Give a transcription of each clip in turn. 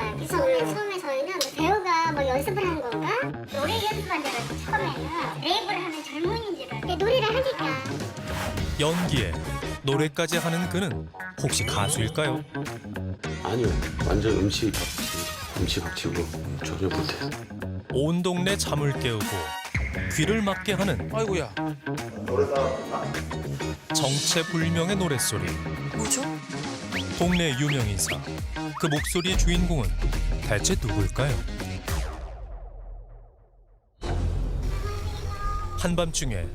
거예요. 그래서 처음에 처음에 저희는 뭐 배우가 뭐 연습을 하는 건가? 노래 연습한 줄 알고 처음에는 랩을 하는 젊은이인 줄 알고. 노래를 하니까 연기에 노래까지 하는 그는 혹시 가수일까요? 아니요, 완전 음치 박치, 음치 박치고 전혀 못해요. 온 동네 잠을 깨우고 귀를 막게 하는 아이고야. 정체불명의 노랫소리. 뭐죠? 동네 유명 인사. 그 목소리의 주인공은 대체 누굴까요? 한밤중에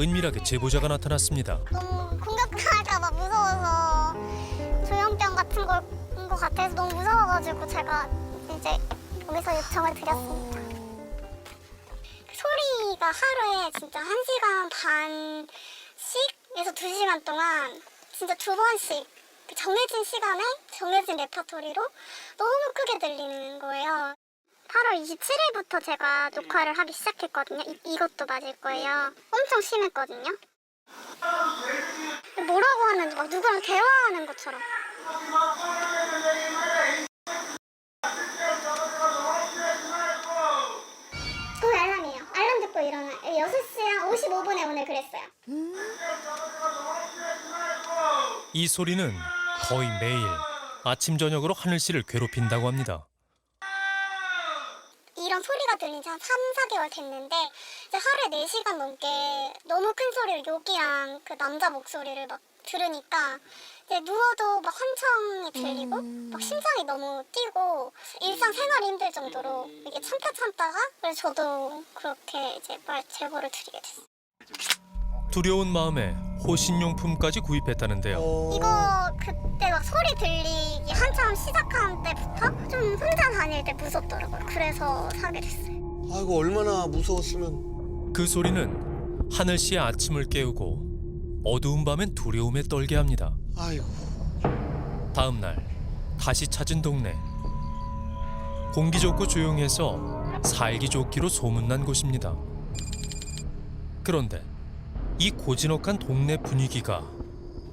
은밀하게 제보자가 나타났습니다. 너무 공격당할까봐 무서워서 조현병 같은 걸것 같아서 너무 무서워가지고 제가 이제 여기서 요청을 드렸습니다. 소리가 하루에 진짜 한 시간 반씩에서 두 시간 동안 진짜 두 번씩 그 정해진 시간에 정해진 레파토리로 너무 크게 들리는 거예요. 8월 27일부터 제가 녹화를 하기 시작했거든요. 이, 이것도 맞을 거예요. 엄청 심했거든요. 뭐라고 하는지 막 누구랑 대화하는 것처럼. 또 알람이에요. 알람 듣고 일어나. 6시 한 55분에 오늘 그랬어요. 이 소리는 거의 매일 아침 저녁으로 하늘 씨를 괴롭힌다고 합니다. 이런 소리가 들린 지 한 3, 4개월 됐는데 이제 하루에 4시간 넘게 너무 큰 소리를 욕이랑 그 남자 목소리를 막 들으니까 이제 누워도 막 환청이 들리고 막 심장이 너무 뛰고 일상생활이 힘들 정도로 이게 참다 참다가 그래서 저도 그렇게 이제 말 제보를 드리게 됐어요. 두려운 마음에 호신용품까지 구입했다는데요. 이거 소리 들리기 한참 시작한 때부터 좀 혼자 다닐 때 무섭더라고요. 그래서 사게 됐어요. 아이고 얼마나 무서웠으면. 그 소리는 하늘 씨의 아침을 깨우고 어두운 밤엔 두려움에 떨게 합니다. 아이고. 다음 날 다시 찾은 동네. 공기 좋고 조용해서 살기 좋기로 소문난 곳입니다. 그런데 이 고즈넉한 동네 분위기가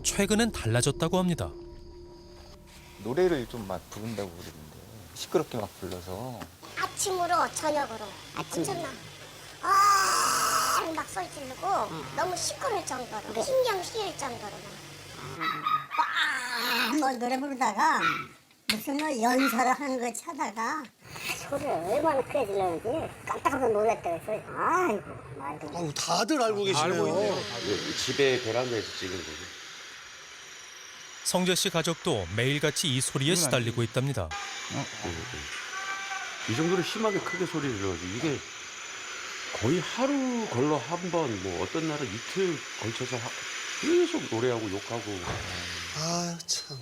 최근엔 달라졌다고 합니다. 노래를 좀 막 부른다고 그러는데 시끄럽게 막 불러서. 아침으로 저녁으로. 엄청나. 아, 막 소리 지르고 너무 시끄러울 정도로 신경 쓰일 정도로 아, 뭐 노래 부르다가 무슨 뭐 연설을 하는 거 차다가. 소리를 얼마나 크게 질렀는지? 깜짝 놀랐다고 했어요. 아이고 말도 못 아이고 다들 알고 계시네요. 알고 있네요. 예, 집에 베란다에서 찍은 거죠. 성재 씨 가족도 매일같이 이 소리에 시달리고 있답니다. 이 정도로 심하게 크게 소리를 들어가지고 이게 거의 하루 걸러 한 번, 뭐 어떤 날은 이틀 걸쳐서 하- 계속 노래하고 욕하고 아 참.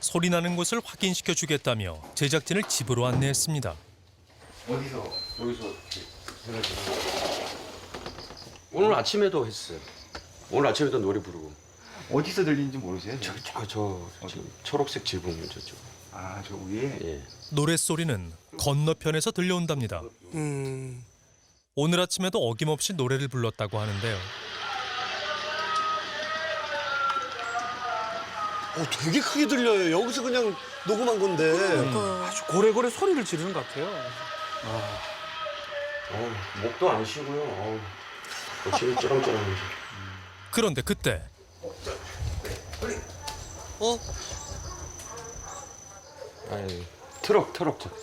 소리 나는 곳을 확인시켜 주겠다며 제작진을 집으로 안내했습니다. 어디서 여기서 이렇게 해가지고 오늘 아침에도 했어요. 오늘 아침에도 노래 부르고 어디서 들리는지 모르세요? 저기 저저 지금 초록색 지붕 저쪽 아, 저 위에 예. 노랫소리는 건너편에서 들려온답니다. 음. 오늘 아침에도 어김없이 노래를 불렀다고 하는데요. 어 되게 크게 들려요. 여기서 그냥 녹음한 건데. 그 아주 고래고래 소리를 지르는 것 같아요. 어, 목도 안 쉬고요. 어, 어찌 쩌렁쩌렁하면서. 그런데 그때 어? 아이 트럭 트럭 트럭.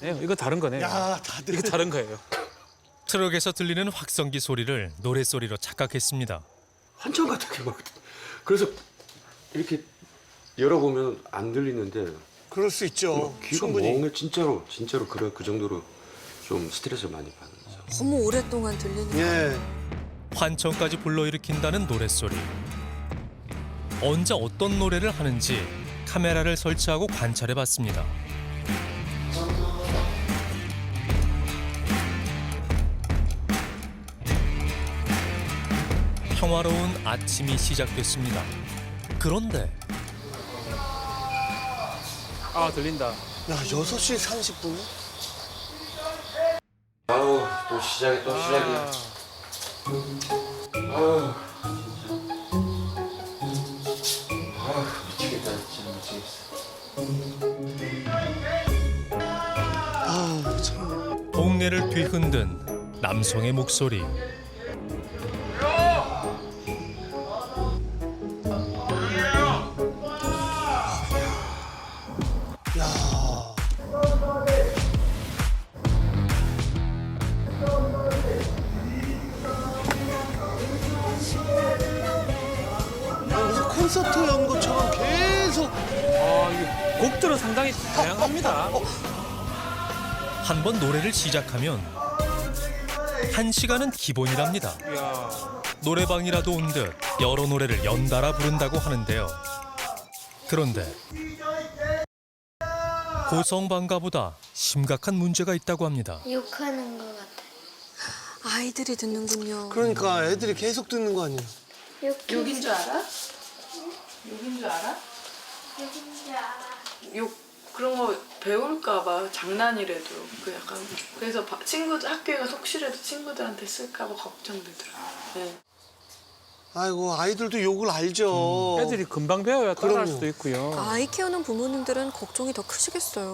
네, 이거 다른 거네요. 야 다들. 이거 다른 거예요. 트럭에서 들리는 확성기 소리를 노랫소리로 착각했습니다. 한참 같은 막 그래서 이렇게 열어보면 안 들리는데 그럴 수 있죠. 귀가 충분히. 멍해 진짜로 진짜로 그래 그 정도로 좀 스트레스를 많이 받는 거죠. 너무 오랫동안 들리는 예. 환청까지 불러일으킨다는 노랫소리. 언제 어떤 노래를 하는지 카메라를 설치하고 관찰해 봤습니다. 평화로운 아침이 시작됐습니다. 그런데 아 들린다. 야 6시 30분? 아우 또 시작이 또 시작이야. 아, 아우 뒤흔든 남성의 목소리. 콘서트 연 것처럼 계속 아, 이게 곡들은 상당히 다양합니다. 한 번 노래를 시작하면 한 시간은 기본이랍니다. 노래방이라도 온 듯 여러 노래를 연달아 부른다고 하는데요. 그런데 고성방가보다 심각한 문제가 있다고 합니다. 욕하는 것 같아. 아이들이 듣는군요. 그러니까 애들이 계속 듣는 거 아니에요? 욕인 줄 알아? 욕인 줄 알아? 욕 그런 거 배울까봐 장난이라도 그 약간 그래서 바- 친구 학교가 속시라도 친구들한테 쓸까봐 걱정되더라고. 네. 아이고 아이들도 욕을 알죠. 애들이 금방 배워야 따라할 그럼요. 수도 있고요. 아이 키우는 부모님들은 걱정이 더 크시겠어요.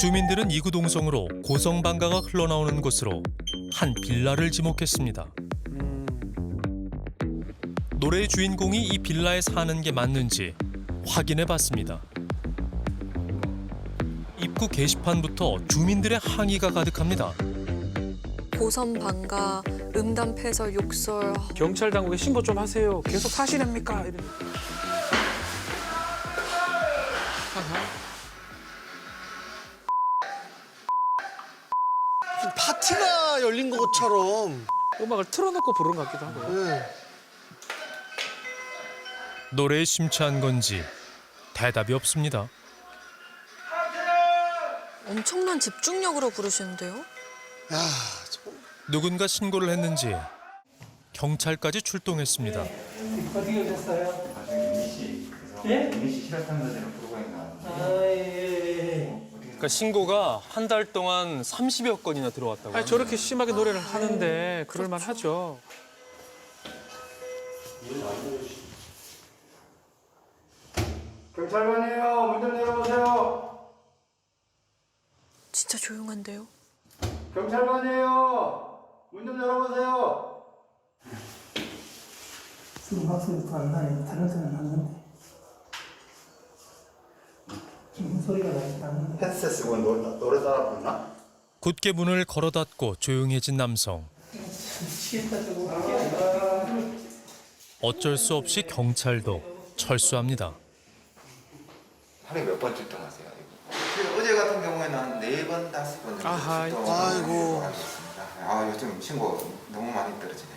주민들은 이구동성으로 고성방가가 흘러나오는 곳으로 한 빌라를 지목했습니다. 음, 노래의 주인공이 이 빌라에 사는 게 맞는지 확인해 봤습니다. 입구 게시판부터 주민들의 항의가 가득합니다. 고선 방가, 음담 패설, 욕설. 경찰 당국에 신고 좀 하세요. 계속? 이런. 무슨 파티가 열린 것처럼. 음악을 틀어놓고 부르는 것 같기도 하고. 네. 노래에 심취한 건지 대답이 없습니다. 엄청난 집중력으로 부르시는데요. 야, 저, 누군가 신고를 했는지 경찰까지 출동했습니다. 그러니까 신고가 한 달 동안 30여 건이나 들어왔다고. 아니, 저렇게 심하게 노래를 하는데 그럴만 하죠. 경찰관이에요. 문좀 열어보세요. 진짜 조용한데요. 경찰관이에요. 문 좀 열어보세요. 술 마시는 안 나요. 다른 소리는 나는데. 무슨 소리가 나지 않는데. 헤드셋 쓰고 노래, 노래 따라 부르나? 굳게 문을 걸어 닫고 조용해진 남성. 저거. 어쩔 수 없이 경찰도 철수합니다. 하루에 몇 번 출동하세요? 어제 같은 경우에는 한 네 번, 다섯 번 정도 아하, 아이고. 하고 있습니다. 아, 요즘 신고 너무 많이 떨어지네.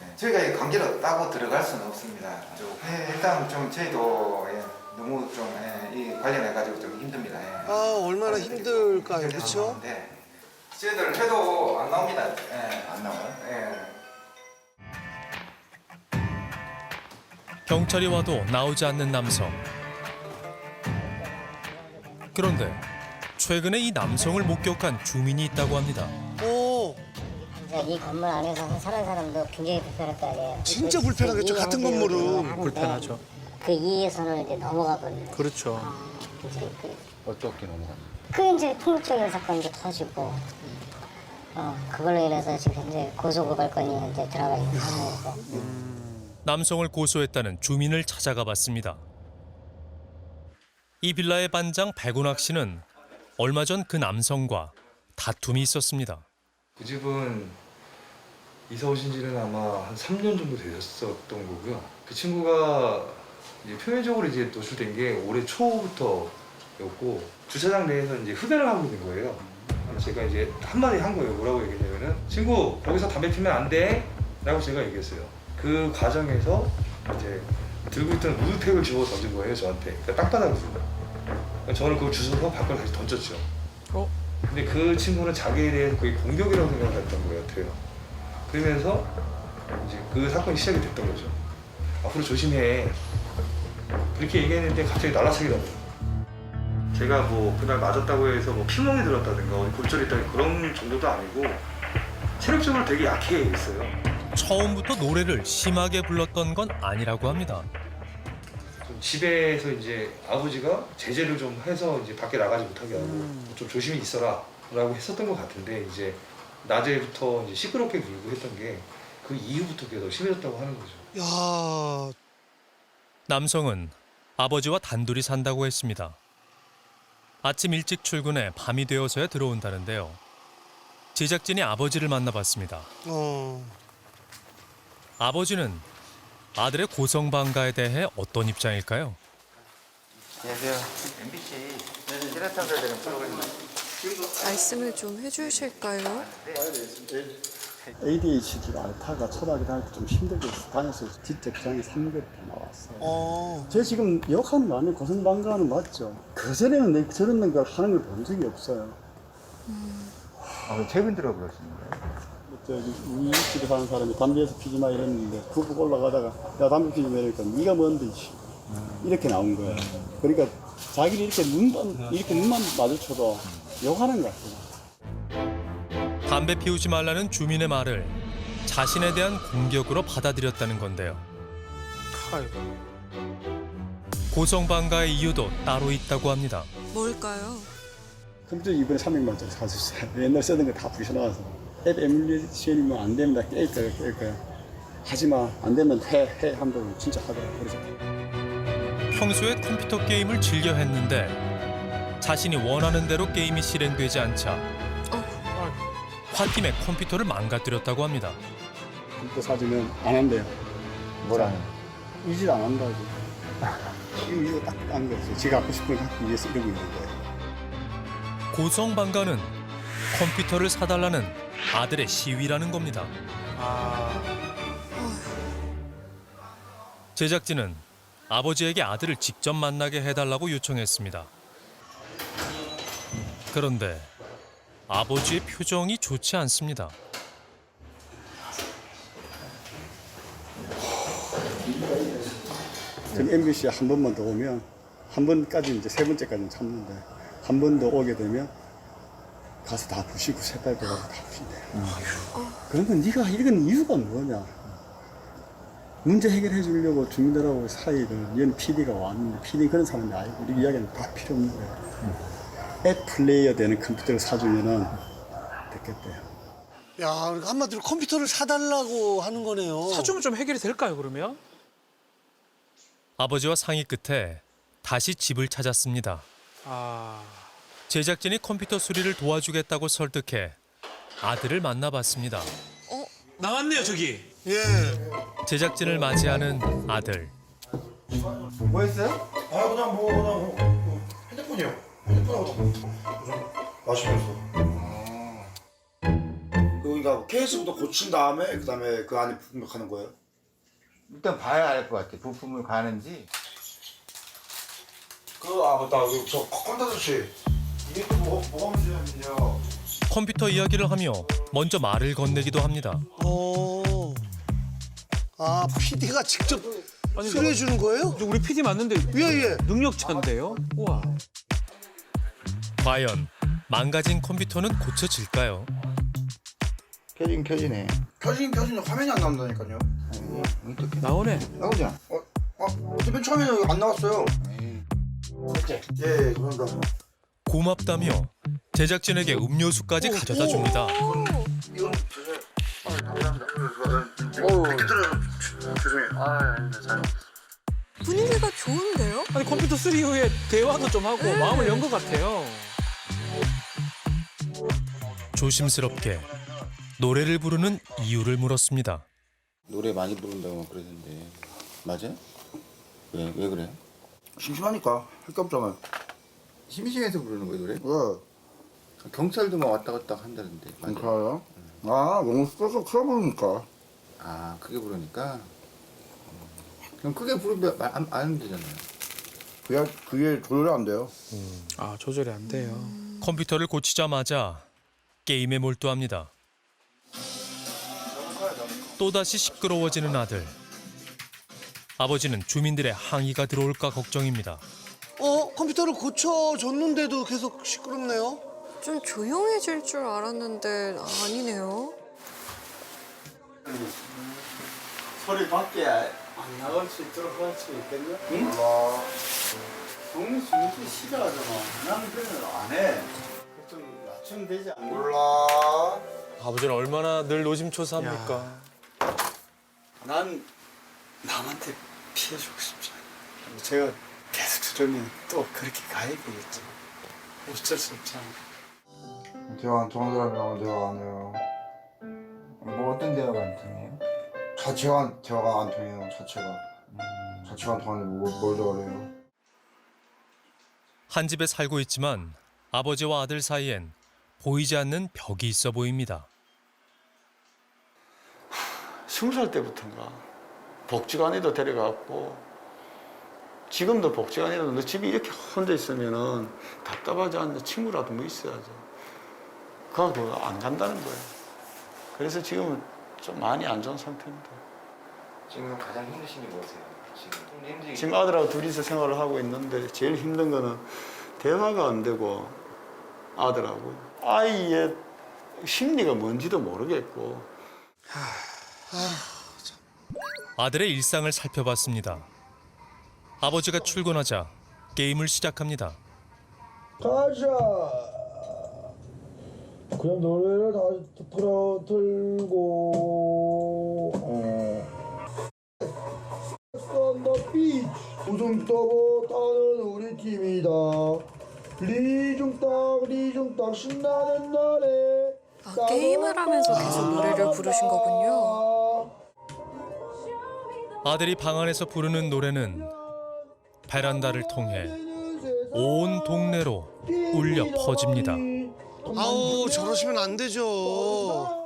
네. 저희가 이 관계를 따고 들어갈 수는 없습니다. 네, 일단 좀 저희도 예, 너무 좀이 관련해 가지고 좀 힘듭니다. 예. 아 얼마나 힘들까요, 그렇죠? 네. 저희들 해도 안 나옵니다. 예. 안 나와요? 예. 경찰이 와도 나오지 않는 남성. 그런데 최근에 이 남성을 목격한 주민이 있다고 합니다. 오, 이 건물 안에서 사는 사람도 굉장히 불편할 거 아니에요. 진짜 그 불편하겠죠, 이 같은 건물은. 불편하죠. 그 이해선을 이제 넘어가 버리는 거죠. 그렇죠. 이제 그, 어떻게 넘어가? 그 이제 폭력적인 사건도 터지고 어, 그걸로 인해서 지금 이제 고소 고발 건이 이제 들어가 있는 상황이고 남성을 고소했다는 주민을 찾아가 봤습니다. 이 빌라의 반장 백운학 씨는 얼마 전 그 남성과 다툼이 있었습니다. 그 집은 이사 오신 지는 아마 한 3년 정도 되셨었던 거고요. 그 친구가 이제 표면적으로 이제 노출된 게 올해 초부터였고 주차장 내에서 이제 흡연을 하고 있는 거예요. 제가 이제 한마디 한 거예요. 뭐라고 얘기했냐면은 친구 거기서 담배 피면 안 돼. 라고 제가 얘기했어요. 그 과정에서 이제 들고 있던 우유팩을 집어 던진 거예요 저한테. 그러니까 땅바닥으로. 저는 그걸 주워서 밖으로 다시 던졌죠. 어? 근데 그 친구는 자기에 대해서 거의 공격이라고 생각했던 것 같아요. 그러면서 이제 그 사건이 시작이 됐던 거죠. 앞으로 조심해. 그렇게 얘기했는데 갑자기 날라차기더라고요. 제가 뭐 그날 맞았다고 해서 뭐 피멍이 들었다든가 골절이 있다든가 그런 정도도 아니고 체력적으로 되게 약해 있어요. 처음부터 노래를 심하게 불렀던 건 아니라고 합니다. 좀 집에서 이제 아버지가 제재를 좀 해서 이제 밖에 나가지 못하게 하고 좀 조심히 있어라 라고 했었던 것 같은데 이제 낮에부터 이제 시끄럽게 굴고 했던 게 그 이후부터 계속 심해졌다고 하는 거죠. 야, 남성은 아버지와 단둘이 산다고 했습니다. 아침 일찍 출근해 밤이 되어서야 들어온다는데요. 제작진이 아버지를 만나봤습니다. 어. 아버지는 아들의 고성 방가에 대해 어떤 입장일까요? 안녕하세요. MBC 실화탐사 되는 프로그램 말씀을 좀 해주실까요? ADHD 알파가 초등학교 다닐 때좀 힘들게 다녔어요. 지적장애 3급이 나왔어요. 어. 제가 지금 욕하는 거 아니에요. 고성방가는 맞죠. 그전에는 내 저런 걸 하는 걸 본 적이 없어요. 아, 최근 들어 그러시는 거예요? 저기 우리 집에 사는 사람이 담배에서 피지 마 이랬는데 굽고 올라가다가 야 담배 피지 마 이러니까 네가 뭔데 씨. 이렇게 나온 거예요. 그러니까 자기를 이렇게 눈만 이렇게 눈만 마주쳐도 욕하는 것 같아요. 담배 피우지 말라는 주민의 말을 자신에 대한 공격으로 받아들였다는 건데요. 아이고. 고성 방가의 이유도 따로 있다고 합니다. 뭘까요? 컴퓨터 이번에 300만짜리 사줬어요. 옛날 쓰던 거 다 부셔놔서. 앱 에뮬레이션이면 안 되면 다깰 거야, 깰 거야. 하지 마. 안 되면 해, 해. 한번 진짜 하더라고. 그래서. 평소에 컴퓨터 게임을 즐겨 했는데 자신이 원하는 대로 게임이 실행되지 않자 화팀의 컴퓨터를 망가뜨렸다고 합니다. 컴퓨터 사주면 안 한대요. 뭐라는? 이질 안 한다고. 이거, 이거 딱안 거였어요. 지가 갖고 싶은 걸 갖기 위해서 이러고 있는 거예요. 고성 방가는 컴퓨터를 사달라는 아들의 시위라는 겁니다. 제작진은 아버지에게 아들을 직접 만나게 해달라고 요청했습니다. 그런데 아버지의 표정이 좋지 않습니다. 지금 MBC에 한 번만 더 오면 한 번까지 이제 세 번째까지는 참는데 한 번 더 오게 되면 가서 다 부시고 새빨 빼가서 다 부신대요. 그러면 네가 이건 이유가 뭐냐? 문제 해결해 주려고 주민들하고 사이를 얘는 PD가 왔는데 PD 그런 사람이 아니고 우리 이야기는 다 필요 없는 거예요. 앱 플레이어 되는 컴퓨터를 사주면은 됐겠대요. 야, 그러니까 한마디로 컴퓨터를 사달라고 하는 거네요. 사주면 좀 해결이 될까요, 그러면? 아버지와 상의 끝에 다시 집을 찾았습니다. 아. 제작진이 컴퓨터 수리를 도와주겠다고 설득해 아들을 만나봤습니다. 나왔네요, 저기. 예. 제작진을 맞이하는 아들. 뭐 했어요? 아 그냥 뭐 그냥 뭐, 핸드폰이요. 핸드폰하고 그냥 마시면서. 그러니까 케이스부터 고친 다음에 그 다음에 그 안에 분석하는 거예요. 일단 봐야 알 것 같아. 부품을 가는지. 그아 맞다. 그, 저 컴퓨터 씨 이게 또 뭐, 뭐가 문제냐면요. 컴퓨터 이야기를 하며 먼저 말을 건네기도 합니다. 어. 아, PD가 직접 아니, 수리해 주는 거예요? 우리 PD 맞는데 예, 예. 능력자인데요? 우와. 과연 망가진 컴퓨터는 고쳐질까요? 켜진 켜지네. 켜진 켜진 화면이 안 나온다니까요. 어떻게? 나오네. 나오잖아. 어, 어, 어차피 처음에는 안 나왔어요. 예, 예, 그런가. 고맙다며 제작진에게 음료수까지 가져다 줍니다. 이건 죄송해요. 아, 감사합니다. 어우, 늦게 들어요. 죄송해요. 아, 아닙니다. 잘. 분위기가 좋은데요? 아니 컴퓨터 수리 후에 대화도 좀 하고 마음을 연 것 같아요. 조심스럽게 노래를 부르는 이유를 물었습니다. 노래 많이 부른다고 막 그러던데. 맞아? 왜, 왜 그래? 심심하니까 할 게 없잖아요. 심심해서 부르는 거야, 노래? 왜? 경찰도 막 왔다 갔다 한다는데. 맞아? 그래요? 아, 너무 스트레스 크게 부르니까. 아, 크게 부르니까? 그럼 크게 부르면 안, 안 하면 되잖아요. 그게, 그게 조절이 안 돼요. 아 조절이 안 돼요. 컴퓨터를 고치자마자 게임에 몰두합니다. 또다시 시끄러워지는 아들. 아버지는 주민들의 항의가 들어올까 걱정입니다. 어, 컴퓨터를 고쳐줬는데도 계속 시끄럽네요. 좀 조용해질 줄 알았는데 아니네요. 소리 밖에 안 나갈 수 있도록 할 수 있겠냐? 응? 동네 주민들이 싫어하잖아. 나는 그런 안 해. 좀좀 되지 않나? 몰라. 아버지는 얼마나 늘 노심초사합니까? 난 남한테 피해주고 싶지 않아. 제가 저러면 또 그렇게 가야 되겠지. 어쩔 수 없잖아. 대화 안 통하는 사람이랑은 대화 안 해요. 뭐 어떤 대화가 안 통해요? 자체가 대화가 안 통해요. 자체가. 자체가 안 통하는데 뭐, 뭘 대화를 해요? 한 집에 살고 있지만 아버지와 아들 사이엔 보이지 않는 벽이 있어 보입니다. 스무 살 때부터인가 복지관에도 데려갔고 지금도 복지관에도 너 집이 이렇게 혼자 있으면은 답답하지 않나 친구라도 뭐 있어야죠. 그거 안 간다는 거예요. 그래서 지금은 좀 많이 안 좋은 상태입니다. 지금 가장 힘드신 게 뭐세요? 지금 힘들게 지금 아들하고 둘이서 생활을 하고 있는데 제일 힘든 거는 대화가 안 되고 아들하고 아이의 심리가 뭔지도 모르겠고 아들의 일상을 살펴봤습니다. 아버지가 출근하자 게임을 시작합니다. 가자. 그냥 노래를 다시 틀어 틀고. 어. On the beach. 우승 떠고 따는 우리 팀이다. 리중딱 리중딱 신나는 노래. 아, 게임을 하면서 계속 노래를 부르신 거군요. 아들이 방 안에서 부르는 노래는 베란다를 통해 온 동네로 울려 퍼집니다. 아우 저러시면 안 되죠.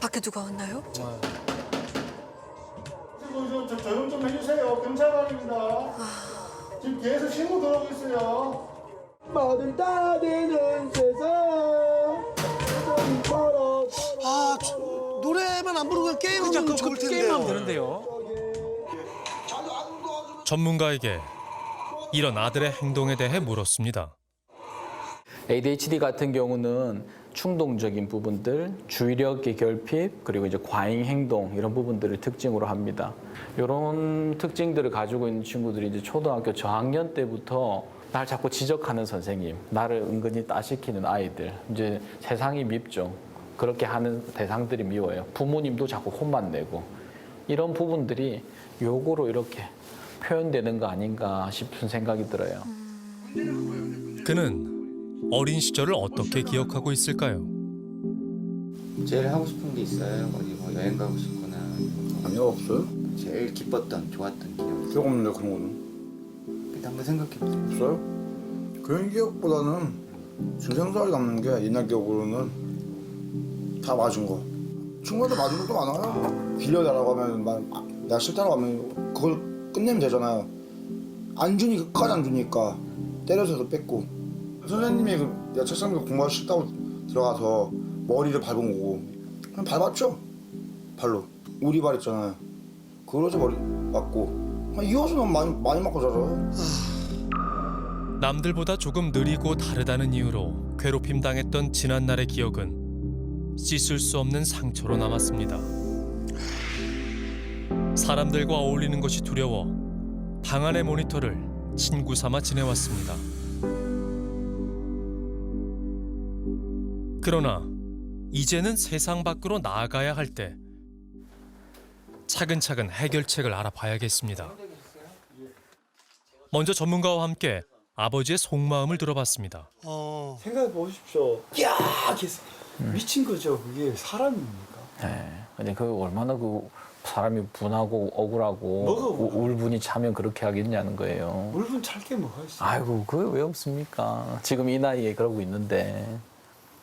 밖에 누가 왔나요? 좀, 좀 조용 좀 해주세요. 경찰관입니다. 지금 계속 신고 들어오고 있어요. 마들 따대는 세상. 아 저- 노래만 안 부르고 그냥 게임하면 좋을 텐데요. 게임하면 되는데요. 전문가에게 이런 아들의 행동에 대해 물었습니다. ADHD 같은 경우는 충동적인 부분들, 주의력의 결핍, 그리고 이제 과잉 행동 이런 부분들을 특징으로 합니다. 이런 특징들을 가지고 있는 친구들이 이제 초등학교 저학년 때부터 날 자꾸 지적하는 선생님, 나를 은근히 따시키는 아이들, 이제 세상이 밉죠. 그렇게 하는 대상들이 미워요. 부모님도 자꾸 혼만 내고 이런 부분들이 요거로 이렇게 표현되는 거 아닌가 싶은 생각이 들어요. 그는 어린 시절을 어떻게 기억하고 있을까요? 제일 하고 싶은 게 있어요? 어디 뭐 여행 가고 싶거나 아니요 없어요. 제일 기뻤던 좋았던 기억 기억 없는데 그런 거는 일단 한번 생각해보세요 없어요. 그런 기억보다는 중생살이 남는 게 옛날 기억으로는 다 맞은 거. 친구한테 맞은 것도 많아요. 빌려달라고 하면 막 아, 내가 싫다고 하면 그걸 끝내면 되잖아요. 안 주니까 끝까지 안 주니까 때려서도 뺐고. 선생님이 그 위에 공부하기 싫다고 들어가서 머리를 밟은 거고. 그냥 밟았죠. 발로. 우리 발 있잖아요 그러서 머리 맞고. 이어서는 많이 많이 맞고 자라요 남들보다 조금 느리고 다르다는 이유로 괴롭힘 당했던 지난날의 기억은 씻을 수 없는 상처로 남았습니다. 사람들과 어울리는 것이 두려워 방 안의 모니터를 친구 삼아 지내왔습니다. 그러나 이제는 세상 밖으로 나아가야 할 때 차근차근 해결책을 알아봐야겠습니다. 먼저 전문가와 함께 아버지의 속마음을 들어봤습니다. 어. 생각해 보십시오. 야, 계속 미친 거죠. 그게 사람입니까? 네. 근데 그 얼마나 그 사람이 분하고 억울하고 뭐가 우- 울분이 차면 그렇게 하겠냐는 거예요. 물분 찰게 뭐가 있어? 아이고 그게 왜 없습니까? 지금 이 나이에 그러고 있는데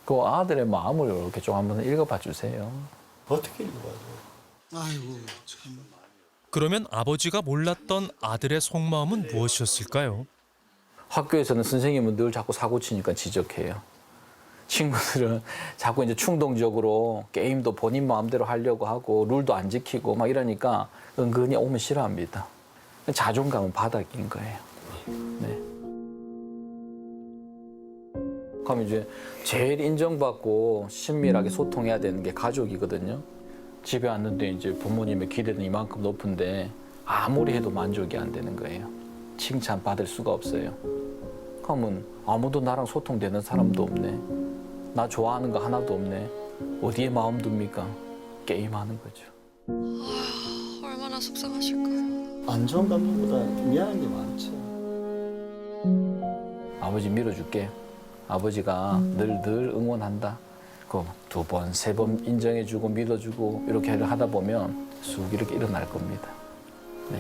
그 아들의 마음을 이렇게 좀 한번 읽어봐 주세요. 어떻게 읽어봐요? 아이고 참. 그러면 아버지가 몰랐던 아들의 속마음은 무엇이었을까요? 학교에서는 선생님은 늘 자꾸 사고 치니까 지적해요. 친구들은 자꾸 이제 충동적으로 게임도 본인 마음대로 하려고 하고 룰도 안 지키고 막 이러니까 은근히 오면 싫어합니다. 자존감은 바닥인 거예요. 네. 그럼 이제 제일 인정받고 친밀하게 소통해야 되는 게 가족이거든요. 집에 왔는데 이제 부모님의 기대는 이만큼 높은데 아무리 해도 만족이 안 되는 거예요. 칭찬 받을 수가 없어요. 그러면 아무도 나랑 소통되는 사람도 없네. 나 좋아하는 거 하나도 없네. 어디에 마음 둡니까? 게임하는 거죠. 아휴, 얼마나 속상하실까요? 안 좋은 감정보다 미안한 게 많죠. 아버지 밀어줄게. 아버지가 늘늘 응원한다. 그 두 번, 세 번 인정해주고 믿어주고 이렇게 하다 보면 쑥 이렇게 일어날 겁니다. 네.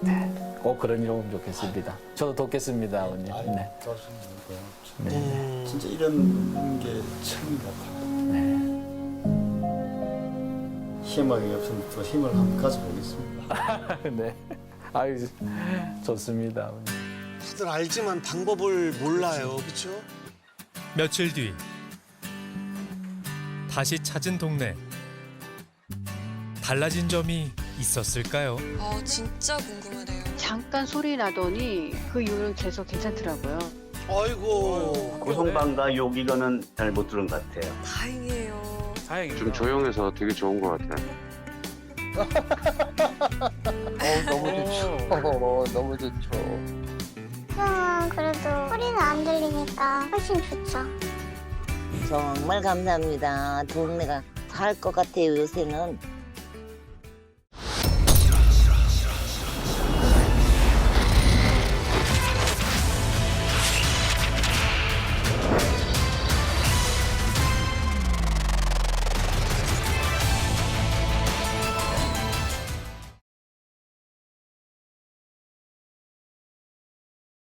네. 꼭 그런 일 오면 좋겠습니다. 저도 돕겠습니다, 아버님. 네. 도와주시면 좋고요. 네. 진짜 이런 게 처음 같아요. 희망이 없으면 또 힘을 한번 가져보겠습니다. 네. 아유, 좋습니다, 아버님. 다들 알지만 방법을 몰라요. 그렇죠? 며칠 뒤 다시 찾은 동네 달라진 점이 있었을까요? 아, 진짜 궁금하네요. 잠깐 소리 나더니 그 이후로는 계속 괜찮더라고요. 아이고. 고성방가 욕 이거는 잘 못 들은 것 같아요. 다행이에요. 다행이다. 좀 조용해서 되게 좋은 것 같아요. 너무 좋죠. 너무 좋죠. 음, 그래도 소리는 안 들리니까 훨씬 좋죠. 정말 감사합니다. 동네가 살 것 같아요, 요새는.